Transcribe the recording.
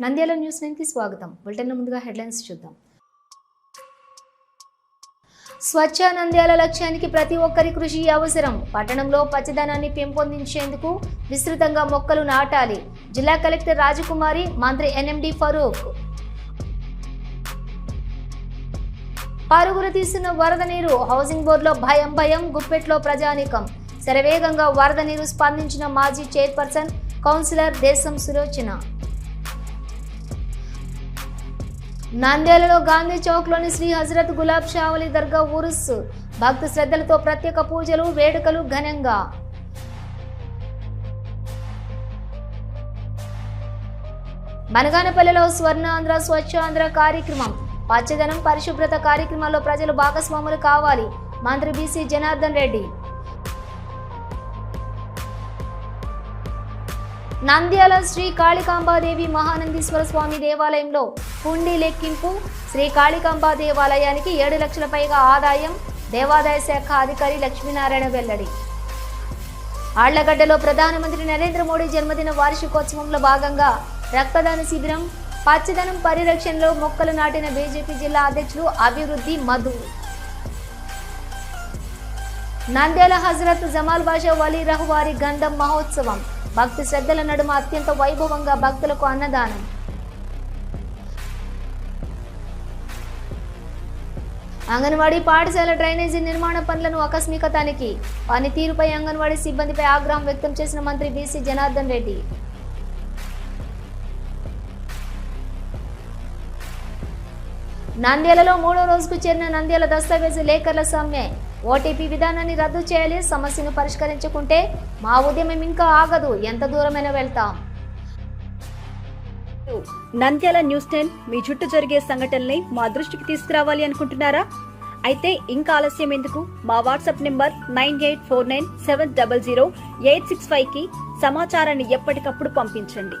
Nandyal news నైన్కి స్వాగతం. Bulletin ముందుగా హెడ్లైన్స్ చూద్దాం. స్వచ్ఛ నంద్యాల లక్ష్యానికి ప్రతి ఒక్కరి కృషి అవసరం. పట్టణంలో పచ్చదనాన్ని పెంపొందించేందుకు విస్తృతంగా మొక్కలు నాటాలి. జిల్లా కలెక్టర్ రాజకుమారి మంత్రి ఎన్ఎండి ఫరూక్. పరుగులు తీస్తున్న వరద నీరు హౌసింగ్ బోర్డులో భయం భయం గుప్పెట్లో ప్రజానీకం. శరవేగంగా వరద నీరు స్పందించిన మాజీ చైర్పర్సన్ కౌన్సిలర్ దేశం సులోచన నంద్యాలలో గాంధీ చౌక్లోని శ్రీ హజరత్ గులాబ్ షావలి దర్గా ఉరుస్ భక్తి శ్రద్ధలతో ప్రత్యేక పూజలు వేడుకలు ఘనంగా. బనగానపల్లిలో స్వర్ణ స్వచ్ఛాంధ్ర స్వచ్ఛ ఆంధ్ర కార్యక్రమం. పచ్చదనం పరిశుభ్రత కార్యక్రమాల్లో ప్రజలు భాగస్వాములు కావాలి. మంత్రి బీసీ జనార్దన్ రెడ్డి. నంద్యాల శ్రీ కాళికాంబాదేవి మహానందీశ్వర స్వామి దేవాలయంలో హుండీ లెక్కింపు. శ్రీ కాళికాంబా దేవాలయానికి ఏడు లక్షల పైగా ఆదాయం. దేవాదాయ శాఖ అధికారి లక్ష్మీనారాయణ వెల్లడి. ఆళ్ళగడ్డలో ప్రధానమంత్రి నరేంద్ర మోడీ జన్మదిన వార్షికోత్సవంలో భాగంగా రక్తదాన శిబిరం పచ్చదనం పరిరక్షణలో మొక్కలు నాటిన బీజేపీ జిల్లా అధ్యక్షులు అభివృద్ధి మధు. నంద్యాల హజరత్ జమాల్ బాషా వలీ రహువారి గంధం మహోత్సవం. భక్తి శ్రద్ధల నడుమ అత్యంత వైభవంగా భక్తులకు అన్నదానం. అంగన్వాడీ పాఠశాల డ్రైనేజీ నిర్మాణ పనులను ఆకస్మిక తనిఖీ పనితీరుపై అంగన్వాడీ సిబ్బందిపై ఆగ్రహం వ్యక్తం చేసిన మంత్రి బీసీ జనార్దన్ రెడ్డి. నంద్యాలలో మూడో రోజుకు చేరిన నంద్యాల దస్తావేజు లేఖర్ల సమ్మె. ఓటీపీ విధానాన్ని రద్దు చేయాలి సమస్యను పరిష్కరించుకుంటే మా ఉద్యమం ఇంకా ఆగదు. ఎంత దూరమైనా వెళ్తాం. నంద్యాల న్యూస్ టెన్ మీ చుట్టూ జరిగే సంఘటనల్ని మా దృష్టికి తీసుకురావాలి అనుకుంటున్నారా? అయితే ఇంకా ఆలస్యం ఎందుకు? మా WhatsApp number nine eight four nine seven double zero eight six ఫైవ్కి సమాచారాన్ని ఎప్పటికప్పుడు పంపించండి.